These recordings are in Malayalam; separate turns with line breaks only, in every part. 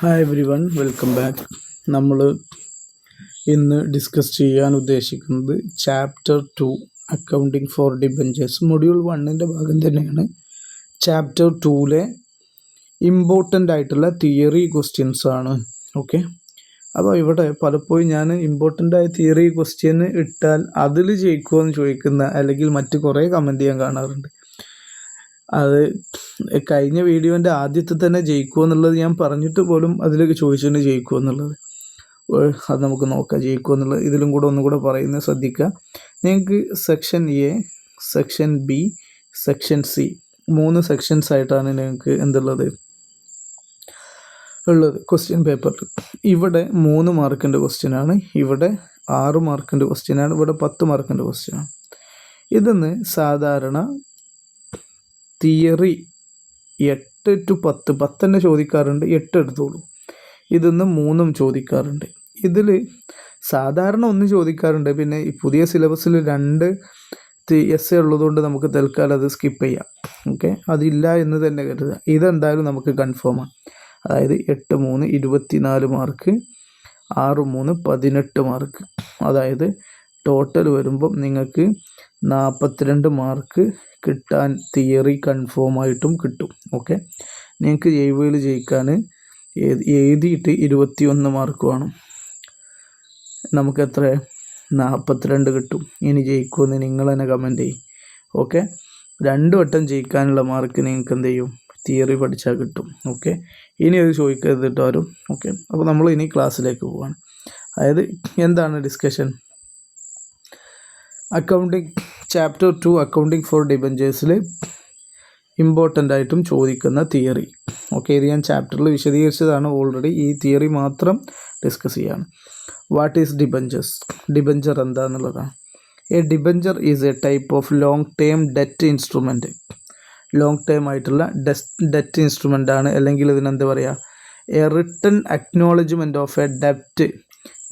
Hi everyone welcome back നമ്മൾ ഇന്ന് ഡിസ്കസ് ചെയ്യാൻ ഉദ്ദേശിക്കുന്നത് chapter two accounting for debentures module വണ്ണിന്റെ ഭാഗം തന്നെയാണ്. ചാപ്റ്റർ ടൂവിലെ ഇമ്പോർട്ടന്റ് ആയിട്ടുള്ള തിയറി ക്വസ്റ്റ്യൻസ് ആണ്. ഓക്കെ അപ്പോൾ ഇവിടെ പലപ്പോഴും ഞാൻ ഇമ്പോർട്ടന്റ് ആയ തിയറി ക്വസ്റ്റ്യൻ ഇട്ടാൽ അതിൽ ജയിക്കുമോ എന്ന് ചോദിക്കുന്ന അല്ലെങ്കിൽ മറ്റ് കുറേ കമന്റ് ചെയ്യാൻ കാണാറുണ്ട്. അത് കഴിഞ്ഞ വീഡിയോന്റെ ആദ്യത്തെ തന്നെ ജയിക്കുമോ എന്നുള്ളത് ഞാൻ പറഞ്ഞിട്ട് പോലും അതിലേക്ക് ചോദിച്ചിട്ടുണ്ട് ജയിക്കുമോ എന്നുള്ളത്. അത് നമുക്ക് നോക്കാം ജയിക്കുമോ എന്നുള്ളത്. ഇതിലും കൂടെ ഒന്നും കൂടെ പറയുന്നത് ശ്രദ്ധിക്കുക. നിങ്ങൾക്ക് section A section B section C മൂന്ന് സെക്ഷൻസ് ആയിട്ടാണ് നിങ്ങൾക്ക് എന്തുള്ളത്? ഉള്ളത് ക്വസ്റ്റ്യൻ പേപ്പറിൽ ഇവിടെ മൂന്ന് മാർക്കിന്റെ ക്വസ്റ്റ്യനാണ് ഇവിടെ ആറ് മാർക്കിന്റെ ക്വസ്റ്റ്യനാണ് ഇവിടെ പത്ത് മാർക്കിന്റെ ക്വസ്റ്റ്യനാണ് ഇതെന്ന് സാധാരണ തിയറി എട്ട് ടു പത്ത് പത്ത് തന്നെ ചോദിക്കാറുണ്ട് എട്ട് എടുത്തോളൂ. ഇതിന്ന് മൂന്നും ചോദിക്കാറുണ്ട്. ഇതിൽ സാധാരണ ഒന്ന് ചോദിക്കാറുണ്ട് പിന്നെ ഈ പുതിയ സിലബസിൽ രണ്ട് എസ് എ ഉള്ളതുകൊണ്ട് നമുക്ക് തൽക്കാലം അത് സ്കിപ്പ് ചെയ്യാം. ഓക്കെ? അതില്ല എന്ന് തന്നെ കരുതുക. ഇതെന്തായാലും നമുക്ക് കൺഫേമാണ് അതായത് എട്ട് മൂന്ന് ഇരുപത്തിനാല് മാർക്ക് ആറ് മൂന്ന് പതിനെട്ട് മാർക്ക്. അതായത് ടോട്ടൽ വരുമ്പം നിങ്ങൾക്ക് നാൽപ്പത്തിരണ്ട് മാർക്ക് കിട്ടാൻ തിയറി കൺഫേം ആയിട്ടും കിട്ടും. ഓക്കെ? നിങ്ങൾക്ക് ജൈവയിൽ ജയിക്കാൻ എഴുതിയിട്ട് ഇരുപത്തി ഒന്ന് മാർക്ക് വേണം. നമുക്ക് എത്ര? നാൽപ്പത്തിരണ്ട് കിട്ടും. ഇനി ജയിക്കുമെന്ന് നിങ്ങൾ തന്നെ കമന്റ് ചെയ്യും. ഓക്കെ? രണ്ട് വട്ടം ജയിക്കാനുള്ള മാർക്ക് നിങ്ങൾക്ക് എന്ത് ചെയ്യും? തിയറി പഠിച്ചാൽ കിട്ടും. ഓക്കെ? ഇനി അത് ചോദിക്കരുത് കേട്ടോ ആരും. ഓക്കെ? അപ്പോൾ നമ്മൾ ഇനി ക്ലാസ്സിലേക്ക് പോവാണ്. അതായത് എന്താണ് discussion accounting chapter two accounting for ഡിബഞ്ചേഴ്സിൽ important ആയിട്ടും ചോദിക്കുന്ന തിയറി ഓക്കെ ഇത് ഞാൻ ചാപ്റ്ററിൽ വിശദീകരിച്ചതാണ്. ഓൾറെഡി ഈ തിയറി മാത്രം ഡിസ്കസ് ചെയ്യാണ്. What is debentures debenture എന്താണെന്നുള്ളതാണ് a debenture is a type of long term debt instrument long term ആയിട്ടുള്ള ഡെറ്റ് ഇൻസ്ട്രുമെന്റ് ആണ്. അല്ലെങ്കിൽ ഇതിനെന്താ പറയുക a written acknowledgement of a ഡെപ്റ്റ്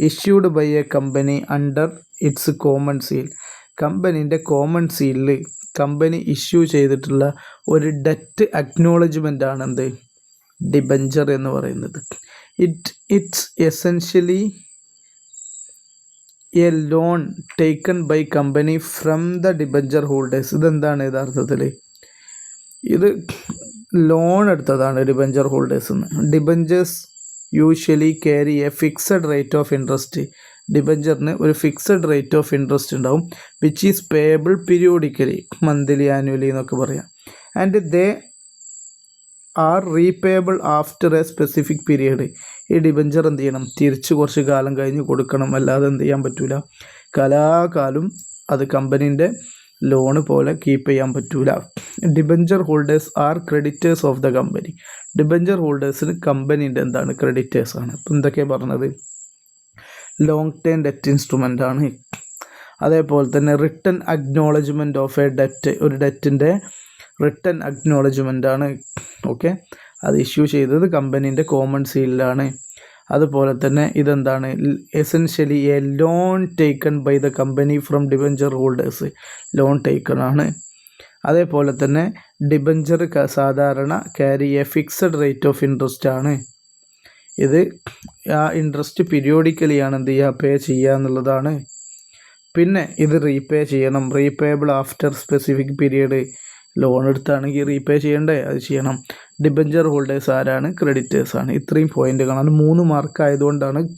issued by a company under its common seal കമ്പനീന്റെ common സീലിൽ കമ്പനി ഇഷ്യൂ ചെയ്തിട്ടുള്ള ഒരു ഡെറ്റ് അക്നോളജ്മെന്റ് ആണ് എന്ത് ഡിബഞ്ചർ എന്ന് പറയുന്നത്. It it's essentially a loan taken by company from the debenture holders ഇതെന്താണ് യഥാർത്ഥത്തിൽ? ഇത് ലോൺ എടുത്തതാണ് ഡിബഞ്ചർ ഹോൾഡേഴ്സ് എന്ന് debentures usually carry a fixed rate of interest ഡിബഞ്ചറിന് ഒരു ഫിക്സഡ് റേറ്റ് ഓഫ് ഇൻട്രസ്റ്റ് ഉണ്ടാവും which is payable periodically monthly annually എന്നൊക്കെ പറയാം. And they are repayable after a specific period ഈ ഡിബഞ്ചർ എന്ത് ചെയ്യണം? തിരിച്ച് കുറച്ച് കാലം കഴിഞ്ഞ് കൊടുക്കണം. അല്ലാതെ എന്ത് ചെയ്യാൻ പറ്റൂല. കലാകാലം അത് കമ്പനീന്റെ ലോണ് പോലെ കീപ്പ് ചെയ്യാൻ പറ്റൂല. Debenture holders are creditors of the company debenture ഹോൾഡേഴ്സിന് കമ്പനീന്റെ എന്താണ്? ക്രെഡിറ്റേഴ്സാണ് ഇപ്പം എന്തൊക്കെയാണ് പറഞ്ഞത്? ലോങ് ടേം ഡെറ്റ് ഇൻസ്ട്രുമെന്റ് ആണ്. അതേപോലെ തന്നെ written acknowledgement of a debt ഒരു ഡെറ്റിന്റെ റിട്ടൺ അക്നോളജ്മെന്റ് ആണ്. ഓക്കെ അത് ഇഷ്യൂ ചെയ്തത് കമ്പനീന്റെ കോമൺ സീലിലാണ് അതുപോലെ തന്നെ ഇതെന്താണ്? Essentially a loan taken by the company from debenture holders loan taken ആണ്. അതേപോലെ തന്നെ ഡിബഞ്ചർ സാധാരണ carry a fixed rate of interest ആണ്. ഇത് ആ ഇൻട്രസ്റ്റ് പീരിയോഡിക്കലിയാണ് എന്ത് ചെയ്യുക? പേ ചെയ്യുക എന്നുള്ളതാണ്. പിന്നെ ഇത് റീപേ ചെയ്യണം. Repayable after specific period loan എടുത്താണെങ്കിൽ repay ചെയ്യണ്ടേ? അത് ചെയ്യണം. ഡിബഞ്ചർ ഹോൾഡേഴ്സ് ആരാണ്? ക്രെഡിറ്റേഴ്സാണ് ഇത്രയും പോയിന്റുകളാണ് മൂന്ന് മാർക്ക് ആയതുകൊണ്ടാണ്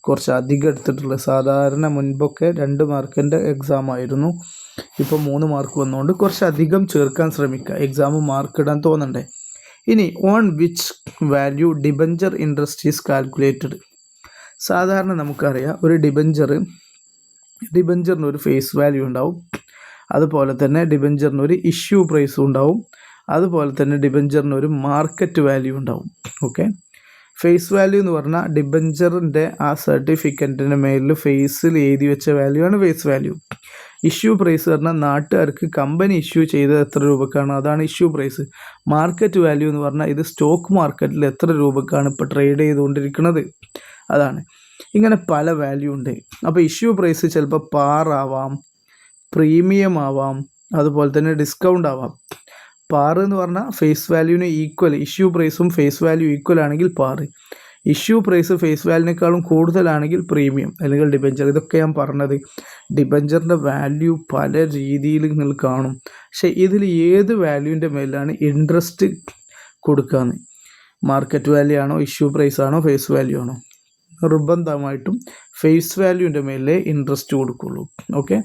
കുറച്ച് അധികം എടുത്തിട്ടുള്ളത്. സാധാരണ മുൻപൊക്കെ രണ്ട് മാർക്കിന്റെ എക്സാം ആയിരുന്നു. ഇപ്പോൾ മൂന്ന് മാർക്ക് വന്നുകൊണ്ട് കുറച്ച് അധികം ചേർക്കാൻ ശ്രമിക്കുക. എക്സാം മാർക്ക് ഇടാൻ തോന്നണ്ടേ? ഇനി on which value debenture interest is calculated സാധാരണ നമുക്കറിയാം ഒരു ഡിബഞ്ചർ ഡിബഞ്ചറിന് ഒരു ഫേസ് വാല്യൂ ഉണ്ടാവും. അതുപോലെ തന്നെ ഡിബഞ്ചറിന് ഒരു ഇഷ്യൂ പ്രൈസും ഉണ്ടാവും. അതുപോലെ തന്നെ ഡിബഞ്ചറിന് ഒരു മാർക്കറ്റ് വാല്യൂ ഉണ്ടാവും. ഓക്കെ ഫേസ് വാല്യൂ എന്ന് പറഞ്ഞാൽ ഡിബഞ്ചറിന്റെ ആ സർട്ടിഫിക്കറ്റിന്റെ മേലിൽ ഫേസിൽ എഴുതി വെച്ച വാല്യൂ ആണ് ഫേസ് വാല്യൂ ഇഷ്യൂ പ്രൈസ് പറഞ്ഞാൽ നാട്ടുകാർക്ക് കമ്പനി ഇഷ്യൂ ചെയ്തത് എത്ര രൂപക്കാണ്? അതാണ് ഇഷ്യൂ പ്രൈസ്. മാർക്കറ്റ് വാല്യൂ എന്ന് പറഞ്ഞാൽ ഇത് സ്റ്റോക്ക് മാർക്കറ്റിൽ എത്ര രൂപക്കാണ് ഇപ്പോൾ ട്രേഡ് ചെയ്തുകൊണ്ടിരിക്കുന്നത്. അതാണ്. ഇങ്ങനെ പല വാല്യൂ ഉണ്ട്. അപ്പോൾ ഇഷ്യൂ പ്രൈസ് ചിലപ്പോൾ പാറാവാം പ്രീമിയം ആവാം അതുപോലെ തന്നെ ഡിസ്കൗണ്ട് ആവാം. പാർ എന്ന് പറഞ്ഞാൽ ഫേസ് വാല്യൂവിന് ഈക്വൽ ഇഷ്യൂ പ്രൈസും ഫേസ് വാല്യൂ ഈക്വൽ ആണെങ്കിൽ പാർ ഇഷ്യൂ പ്രൈസ് ഫേസ് വാല്യൂനേക്കാളും കൂടുതലാണെങ്കിൽ പ്രീമിയം അല്ലെങ്കിൽ ഡിബഞ്ചർ ഇതൊക്കെ ഞാൻ പറഞ്ഞത്. ഡിബഞ്ചറിന്റെ വാല്യൂ പല രീതിയിൽ നിങ്ങൾ കാണും. പക്ഷേ ഇതിൽ ഏത് വാല്യൂവിന്റെ മേലാണ് ഇൻട്രസ്റ്റ് കൊടുക്കാന്ന്? മാർക്കറ്റ് വാല്യൂ ആണോ ഇഷ്യൂ പ്രൈസ് ആണോ ഫേസ് വാല്യൂ ആണോ? നിർബന്ധമായിട്ടും ഫേസ് വാല്യൂവിന്റെ മേലെ ഇൻട്രസ്റ്റ് കൊടുക്കുള്ളൂ. ഓക്കെ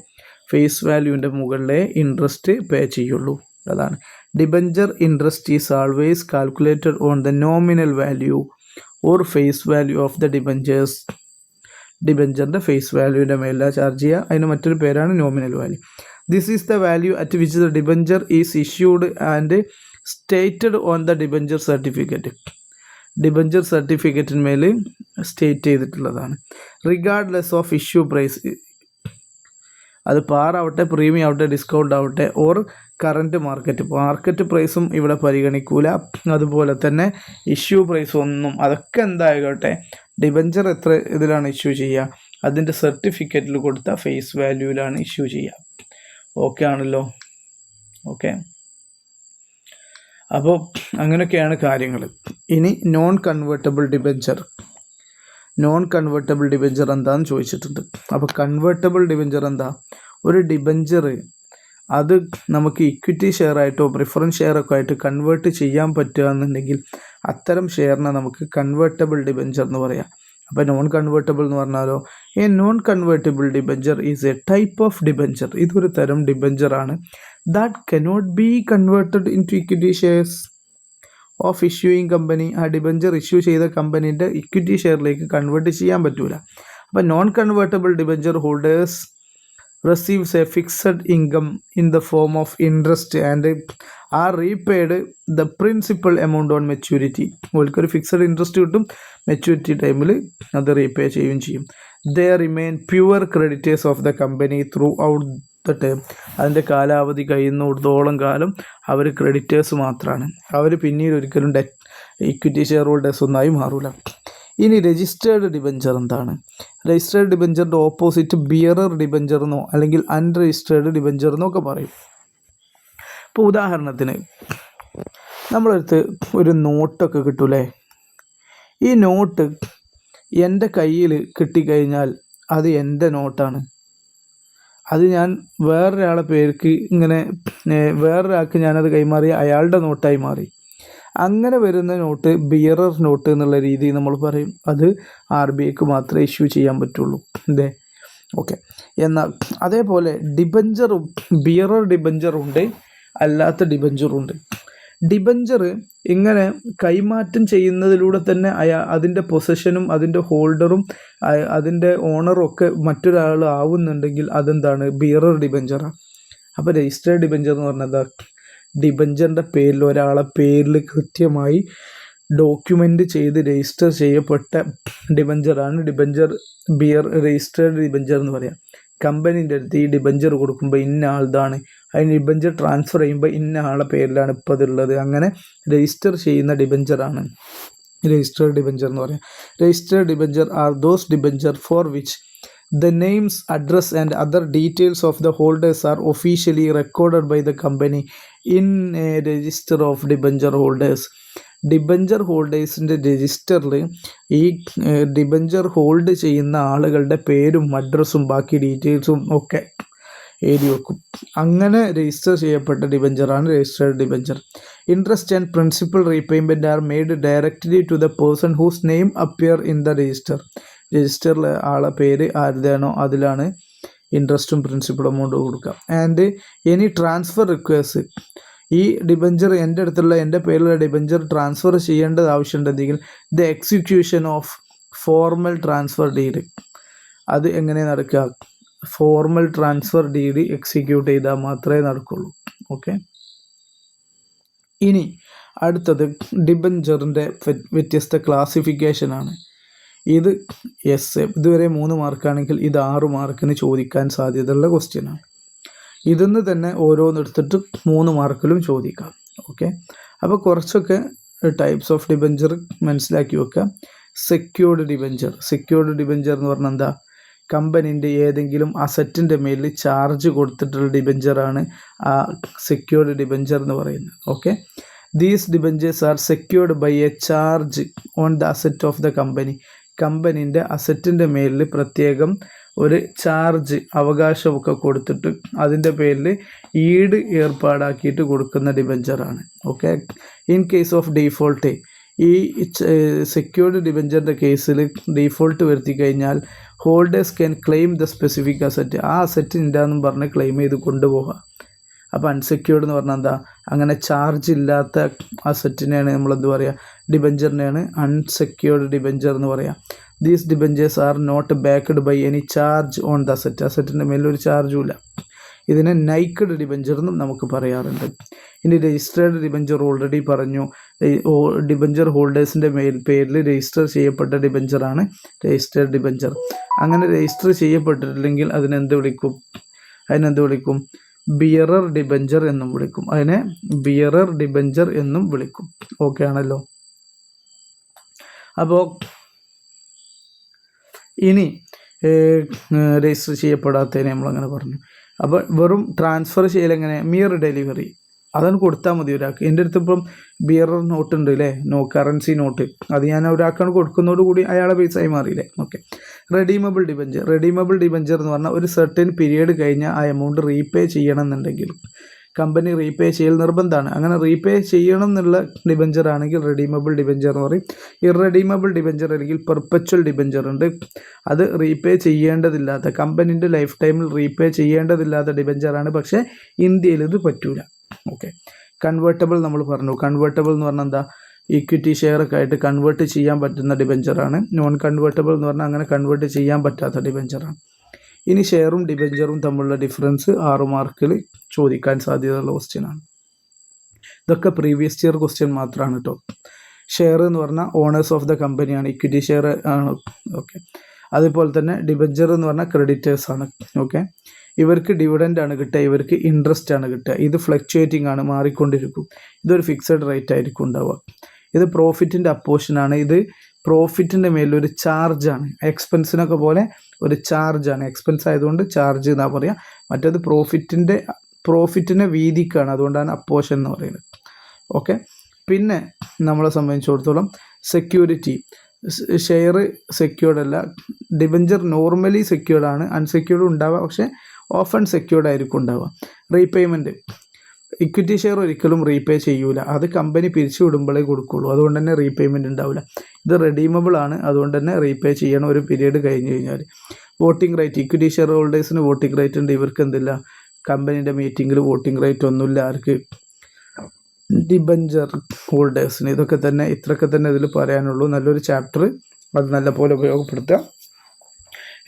ഫേസ് വാല്യൂവിന്റെ മുകളിലെ ഇൻട്രസ്റ്റ് പേ ചെയ്യുള്ളൂ. അതാണ്. Debenture interest is always calculated on the nominal value or face value of the debentures ഡിബഞ്ചറിന്റെ face വാല്യൂവിന്റെ മേലെ ചാർജ് ചെയ്യുക. അതിന് മറ്റൊരു പേരാണ് nominal value this is the value at which the debenture is issued and stated on the debenture certificate debenture സർട്ടിഫിക്കറ്റിന്മേൽ state ചെയ്തിട്ടുള്ളതാണ്. റിഗാർഡ്ലെസ് ഓഫ് ഇഷ്യൂ പ്രൈസ് അത് പാർ ആവട്ടെ പ്രീമിയം ആവട്ടെ ഡിസ്കൗണ്ട് ആവട്ടെ ഓർ കറന്റ് മാർക്കറ്റ് മാർക്കറ്റ് പ്രൈസും ഇവിടെ പരിഗണിക്കൂല. അതുപോലെ തന്നെ ഇഷ്യൂ പ്രൈസ് ഒന്നും അതൊക്കെ എന്തായിക്കോട്ടെ ഡിബഞ്ചർ എത്ര ഇതിലാണ് ഇഷ്യൂ ചെയ്യുക. അതിന്റെ സർട്ടിഫിക്കറ്റിൽ കൊടുത്ത ഫേസ് വാല്യൂവിലാണ് ഇഷ്യൂ ചെയ്യുക. ഓക്കെ ആണല്ലോ. ഓക്കെ അപ്പോൾ അങ്ങനെയൊക്കെയാണ് കാര്യങ്ങൾ ഇനി non convertible debenture non convertible debenture എന്താന്ന് ചോദിച്ചിട്ടുണ്ട്. അപ്പോൾ കൺവേർട്ടബിൾ ഡിബഞ്ചർ എന്താ? ഒരു ഡിബഞ്ചർ അത് നമുക്ക് ഇക്വിറ്റി ഷെയർ ആയിട്ടോ പ്രിഫറൻസ് ഷെയർ ഒക്കെ ആയിട്ട് കൺവേർട്ട് ചെയ്യാൻ പറ്റുക എന്നുണ്ടെങ്കിൽ അത്തരം ഷെയറിനെ നമുക്ക് കൺവേർട്ടബിൾ ഡിബഞ്ചർ എന്ന് പറയാം. അപ്പോൾ നോൺ കൺവേർട്ടബിൾ എന്ന് പറഞ്ഞാലോ a non convertible debenture is a type of debenture ഇതൊരു തരം ഡിബഞ്ചർ ആണ്. That cannot be converted into equity shares of issuing company ആ ഡിബഞ്ചർ ഇഷ്യൂ ചെയ്ത കമ്പനീന്റെ ഇക്വിറ്റി ഷെയറിലേക്ക് കൺവേർട്ട് ചെയ്യാൻ പറ്റൂല. അപ്പോൾ non convertible debenture holders receives a fixed income in the form of interest and are repaid the principal amount on maturity ഓൽക്കൊരു ഫിക്സഡ് ഇൻട്രസ്റ്റ് കിട്ടും. മെച്യൂരിറ്റി ടൈമിൽ അത് റീപേ ചെയ്യുകയും ചെയ്യും. They remain pure creditors of the company throughout the term അതിന്റെ കാലാവധി കഴിയുന്നിടത്തോളം കാലം അവർ ക്രെഡിറ്റേഴ്സ് മാത്രമാണ് അവർ പിന്നീട് ഒരിക്കലും ഡെറ്റ് ഇക്വിറ്റി ഷെയർ ഹോൾഡേഴ്സ് ഒന്നായി മാറൂല. ഇനി രജിസ്റ്റേർഡ് ഡിബഞ്ചർ എന്താണ്? രജിസ്റ്റേർഡ് ഡിബഞ്ചറിന്റെ ഓപ്പോസിറ്റ് ബിയറർ ഡിബഞ്ചർ എന്നോ അല്ലെങ്കിൽ അൺരജിസ്റ്റേർഡ് ഡിബഞ്ചർ എന്നൊക്കെ പറയും. ഇപ്പോൾ ഉദാഹരണത്തിന് നമ്മളടുത്ത് ഒരു നോട്ടൊക്കെ കിട്ടൂലേ? ഈ നോട്ട് എന്റെ കയ്യിൽ കിട്ടിക്കഴിഞ്ഞാൽ അത് എന്റെ നോട്ടാണ്. അത് ഞാൻ വേറൊരാളെ പേർക്ക് ഇങ്ങനെ വേറൊരാൾക്ക് ഞാനത് കൈമാറി അയാളുടെ നോട്ടായി മാറി. അങ്ങനെ വരുന്ന നോട്ട് ബിയറർ നോട്ട് എന്നുള്ള രീതി നമ്മൾ പറയും. അത് ആർ ബി ഐക്ക് മാത്രമേ ഇഷ്യൂ ചെയ്യാൻ പറ്റുള്ളൂ. അതെ ഓക്കെ. എന്നാൽ അതേപോലെ ഡിബഞ്ചറും ബിയറർ ഡിബഞ്ചറുണ്ട് അല്ലാത്ത ഡിബഞ്ചറുണ്ട് ഡിബഞ്ചർ ഇങ്ങനെ കൈമാറ്റം ചെയ്യുന്നതിലൂടെ തന്നെ അയാ അതിന്റെ പൊസഷനും അതിന്റെ ഹോൾഡറും അതിന്റെ ഓണറും ഒക്കെ മറ്റൊരാൾ ആവുന്നുണ്ടെങ്കിൽ അതെന്താണ്? ബിയറർ ഡിബഞ്ചറാണ് അപ്പോൾ രജിസ്റ്റേഡ് ഡിബഞ്ചർ എന്ന് പറഞ്ഞത് ഡിബഞ്ചറിന്റെ പേരിൽ ഒരാളെ പേരിൽ കൃത്യമായി ഡോക്യുമെന്റ് ചെയ്ത് രജിസ്റ്റർ ചെയ്യപ്പെട്ട ഡിബഞ്ചറാണ് ഡിബഞ്ചർ ബിയർ രജിസ്റ്റേഡ് ഡിബഞ്ചർ എന്ന് പറയാം. കമ്പനീന്റെ അടുത്ത് ഈ ഡിബഞ്ചർ കൊടുക്കുമ്പോൾ ഇന്ന ആൾതാണ് അതിന് ഡിബഞ്ചർ ട്രാൻസ്ഫർ ചെയ്യുമ്പോൾ ഇന്ന ആളെ പേരിലാണ് ഇപ്പോൾ അതുള്ളത് അങ്ങനെ രജിസ്റ്റർ ചെയ്യുന്ന ഡിബഞ്ചറാണ്. രജിസ്റ്റേർഡ് ഡിബഞ്ചർ എന്ന് പറയാം. Registered debenture are those debenture for which the names address and other details of the holders are officially recorded by the company in a register of debenture holders. Debenture ഹോൾഡേഴ്സിന്റെ രജിസ്റ്ററിൽ ഈ ഡിബഞ്ചർ ഹോൾഡ് ചെയ്യുന്ന ആളുകളുടെ പേരും അഡ്രസ്സും ബാക്കി ഡീറ്റെയിൽസും ഒക്കെ എഴുതി വെക്കും. അങ്ങനെ രജിസ്റ്റർ ചെയ്യപ്പെട്ട ഡിബഞ്ചറാണ് registered debenture. Interest and principal repayment are made directly to the person whose name appear in the register രജിസ്റ്ററിൽ ആളെ പേര് ആരുടെയാണോ അതിലാണ് ഇൻട്രസ്റ്റും പ്രിൻസിപ്പൽ എമൗണ്ട് കൊടുക്കുക. ആൻഡ് എനി ട്രാൻസ്ഫർ റിക്വസ്റ്റ് ഈ ഡിബഞ്ചർ എന്റെ അടുത്തുള്ള എന്റെ പേരിലുള്ള ഡിബഞ്ചർ ട്രാൻസ്ഫർ ചെയ്യേണ്ടത് ആവശ്യമുണ്ടെങ്കിൽ the execution of formal transfer deed അത് എങ്ങനെ നടക്കുക? ഫോർമൽ ട്രാൻസ്ഫർ ഡീഡ് എക്സിക്യൂട്ട് ചെയ്താൽ മാത്രമേ നടക്കുള്ളൂ. ഓക്കെ ഇനി അടുത്തത് ഡിബഞ്ചറിന്റെ വ്യത്യസ്ത ക്ലാസിഫിക്കേഷനാണ് ഇത് എസ് ഇതുവരെ മൂന്ന് മാർക്കാണെങ്കിൽ ഇത് ആറ് മാർക്കിന് ചോദിക്കാൻ സാധ്യതയുള്ള ക്വസ്റ്റ്യനാണ് ഇതിന്ന് തന്നെ ഓരോന്നെടുത്തിട്ട് മൂന്ന് മാർക്കിലും ചോദിക്കാം. ഓക്കെ അപ്പോൾ കുറച്ചൊക്കെ ടൈപ്സ് ഓഫ് ഡിബഞ്ചർ മനസ്സിലാക്കി വെക്കുക സെക്യൂർഡ് ഡിബഞ്ചർ സെക്യൂർഡ് ഡിബഞ്ചർ എന്ന് പറഞ്ഞാൽ എന്താ? കമ്പനീന്റെ ഏതെങ്കിലും അസറ്റിന്റെ മേലിൽ ചാർജ് കൊടുത്തിട്ടുള്ള ഡിബഞ്ചറാണ് ആ സെക്യൂർഡ് ഡിബഞ്ചർ എന്ന് പറയുന്നത്. Okay these debentures are secured by a charge on the asset of the company കമ്പനീന്റെ അസറ്റിന്റെ മേലിൽ പ്രത്യേകം ഒരു ചാർജ് അവകാശമൊക്കെ കൊടുത്തിട്ട് അതിന്റെ പേരിൽ ഈട് ഏർപ്പാടാക്കിയിട്ട് കൊടുക്കുന്ന ഡിബഞ്ചറാണ്. Okay in case of default ഈ സെക്യൂർഡ് ഡിബഞ്ചറിന്റെ കേസിൽ ഡീഫോൾട്ട് വരുത്തി കഴിഞ്ഞാൽ holders can claim the specific asset ആ അസറ്റ് ഇല്ലാന്നും പറഞ്ഞ് ക്ലെയിം ചെയ്ത് കൊണ്ടുപോകാം അപ്പോൾ അൺസെക്യൂർഡ് എന്ന് പറഞ്ഞാൽ എന്താ? അങ്ങനെ ചാർജ് ഇല്ലാത്ത അസറ്റിനെയാണ് നമ്മൾ എന്ത് പറയുക ഡിബഞ്ചറിനെയാണ് അൺസെക്യൂർഡ് ഡിബഞ്ചർ എന്ന് പറയുക these debentures are not backed by any charge on the asset അസറ്റിന്റെ മേലൊരു ചാർജും ഇല്ല. ഇതിനെ നൈക്കഡ് ഡിബഞ്ചർ എന്നും നമുക്ക് പറയാറുണ്ട്. ഇനി രജിസ്റ്റേർഡ് ഡിബഞ്ചർ ഓൾറെഡി പറഞ്ഞു. ഡിബഞ്ചർ ഹോൾഡേഴ്സിന്റെ മേൽ പേരിൽ രജിസ്റ്റർ ചെയ്യപ്പെട്ട ഡിബഞ്ചറാണ് രജിസ്റ്റേർഡ് ഡിബഞ്ചർ അങ്ങനെ രജിസ്റ്റർ ചെയ്യപ്പെട്ടിട്ടില്ലെങ്കിൽ അതിനെന്ത് വിളിക്കും? അതിനെന്ത് വിളിക്കും? ബിയറർ ഡിബഞ്ചർ എന്നും വിളിക്കും. അതിനെ ബിയറർ ഡിബഞ്ചർ എന്നും വിളിക്കും. ഓക്കെ ആണല്ലോ. അപ്പോൾ ഇനി രജിസ്റ്റർ ചെയ്യപ്പെടാത്തതിനെ നമ്മളങ്ങനെ പറഞ്ഞു. അപ്പോൾ വെറും ട്രാൻസ്ഫർ ചെയ്യലെങ്ങനെ മിയർ ഡെലിവറി അതാണ് കൊടുത്താൽ മതി ഒരാൾക്ക്. എന്റെ അടുത്ത് ഇപ്പം ബിയർ നോട്ട് ഉണ്ട് അല്ലേ നോ കറൻസി നോട്ട് അത് ഞാൻ ഒരാൾക്കാണ് കൊടുക്കുന്നതോട് കൂടി അയാളെ പൈസയായി മാറിയില്ലേ? Okay redeemable debenture redeemable debenture എന്ന് പറഞ്ഞാൽ ഒരു സെർട്ടൻ പീരീഡ് കഴിഞ്ഞാൽ ആ എമൗണ്ട് റീപേ ചെയ്യണം എന്നുണ്ടെങ്കിൽ കമ്പനി റീപേ ചെയ്യൽ നിർബന്ധമാണ്. അങ്ങനെ റീപേ ചെയ്യണം എന്നുള്ള ഡിബഞ്ചർ ആണെങ്കിൽ റെഡീമബിൾ ഡിബഞ്ചർ എന്ന് പറയും. ഇറഡീമബിൾ ഡിബഞ്ചർ അല്ലെങ്കിൽ പെർപ്പച്വൽ ഡിബഞ്ചർ ഉണ്ട്. അത് റീപേ ചെയ്യേണ്ടതില്ലാത്ത കമ്പനീന്റെ ലൈഫ് ടൈമിൽ റീപേ ചെയ്യേണ്ടതില്ലാത്ത ഡിബഞ്ചറാണ് പക്ഷേ ഇന്ത്യയിൽ ഇത് പറ്റൂല. ഓക്കെ. കൺവേർട്ടബിൾ നമ്മൾ പറഞ്ഞു. കൺവേർട്ടബിൾ എന്ന് പറഞ്ഞാൽ എന്താ? ഇക്വിറ്റി ഷെയർ ഒക്കെ ആയിട്ട് കൺവേർട്ട് ചെയ്യാൻ പറ്റുന്ന ഡിബഞ്ചറാണ് നോൺ കൺവേർട്ടബിൾ എന്ന് പറഞ്ഞാൽ അങ്ങനെ കൺവേർട്ട് ചെയ്യാൻ പറ്റാത്ത ഡിബഞ്ചറാണ് ഇനി ഷെയറും ഡിബഞ്ചറും തമ്മിലുള്ള ഡിഫറൻസ് ആറ് മാർക്കിൽ ചോദിക്കാൻ സാധ്യതയുള്ള ക്വസ്റ്റ്യനാണ് ഇതൊക്കെ പ്രീവിയസ് ഇയർ ക്വസ്റ്റ്യൻ മാത്രമാണ് കേട്ടോ ഷെയർ എന്ന് പറഞ്ഞാൽ ഓണേഴ്സ് ഓഫ് ദ കമ്പനിയാണ് ഇക്വിറ്റി ഷെയർ ആണ്. ഓക്കെ അതുപോലെ തന്നെ ഡിബഞ്ചർ എന്ന് പറഞ്ഞാൽ ക്രെഡിറ്റേഴ്സ് ആണ്. ഓക്കെ ഇവർക്ക് ഡിവിഡന്റ് ആണ് കിട്ടുക ഇവർക്ക് ഇൻട്രസ്റ്റ് ആണ് കിട്ടുക. ഇത് ഫ്ലക്ച്വേറ്റിംഗ് ആണ് മാറിക്കൊണ്ടിരിക്കും. ഇതൊരു ഫിക്സഡ് റേറ്റ് ആയിരിക്കും ഉണ്ടാവുക. ഇത് പ്രോഫിറ്റിന്റെ അപ്പോഷനാണ് ഇത് പ്രോഫിറ്റിന്റെ മേലൊരു ചാർജാണ് എക്സ്പെൻസിനൊക്കെ പോലെ ഒരു ചാർജാണ് എക്സ്പെൻസ് ആയതുകൊണ്ട് ചാർജ് എന്നാ പറയുക മറ്റേത് പ്രോഫിറ്റിന്റെ പ്രോഫിറ്റിന്റെ വീതിക്കാണ്. അതുകൊണ്ടാണ് അപ്പോഷൻ എന്ന് പറയുന്നത്. ഓക്കെ പിന്നെ നമ്മളെ സംബന്ധിച്ചിടത്തോളം സെക്യൂരിറ്റി ഷെയർ സെക്യൂർഡ് അല്ല. ഡിബഞ്ചർ നോർമലി സെക്യൂർഡ് ആണ്. അൺസെക്യൂർഡ് ഉണ്ടാവുക പക്ഷേ ഓഫൺ സെക്യൂർഡ് ആയിരിക്കും ഉണ്ടാവുക റീപേയ്മെന്റ് ഇക്വിറ്റി ഷെയർ ഒരിക്കലും റീപേ ചെയ്യൂല. അത് കമ്പനി പിരിച്ചു വിടുമ്പോഴേ കൊടുക്കുള്ളൂ. അതുകൊണ്ട് തന്നെ റീപേയ്മെന്റ് ഉണ്ടാവില്ല ഇത് റെഡീമബിൾ ആണ്. അതുകൊണ്ട് തന്നെ റീപേ ചെയ്യണം. ഒരു പീരീഡ് കഴിഞ്ഞ് കഴിഞ്ഞാൽ വോട്ടിംഗ് റൈറ്റ് ഇക്വിറ്റി ഷെയർ ഹോൾഡേഴ്സിന് വോട്ടിംഗ് റൈറ്റ് ഉണ്ട്. ഇവർക്ക് എന്തില്ല? കമ്പനിയുടെ മീറ്റിങ്ങിൽ വോട്ടിംഗ് റൈറ്റ് ഒന്നുമില്ല. ആർക്ക്? ഡിബഞ്ചർ ഹോൾഡേഴ്സിന് ഇതൊക്കെ തന്നെ ഇത്രയൊക്കെ തന്നെ ഇതിൽ പറയാനുള്ളൂ. നല്ലൊരു ചാപ്റ്റർ അത് നല്ലപോലെ ഉപയോഗപ്പെടുത്തുക.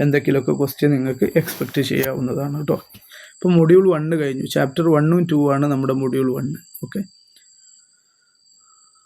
എന്തെങ്കിലുമൊക്കെ ക്വസ്റ്റ്യൻ നിങ്ങൾക്ക് എക്സ്പെക്റ്റ് ചെയ്യാവുന്നതാണ് കേട്ടോ. ഇപ്പോൾ മൊഡ്യൂൾ വണ്ണ് കഴിഞ്ഞു. ചാപ്റ്റർ വണ്ണും ടു ആണ് നമ്മുടെ മൊഡ്യൂൾ വണ്ണ് ഓക്കെ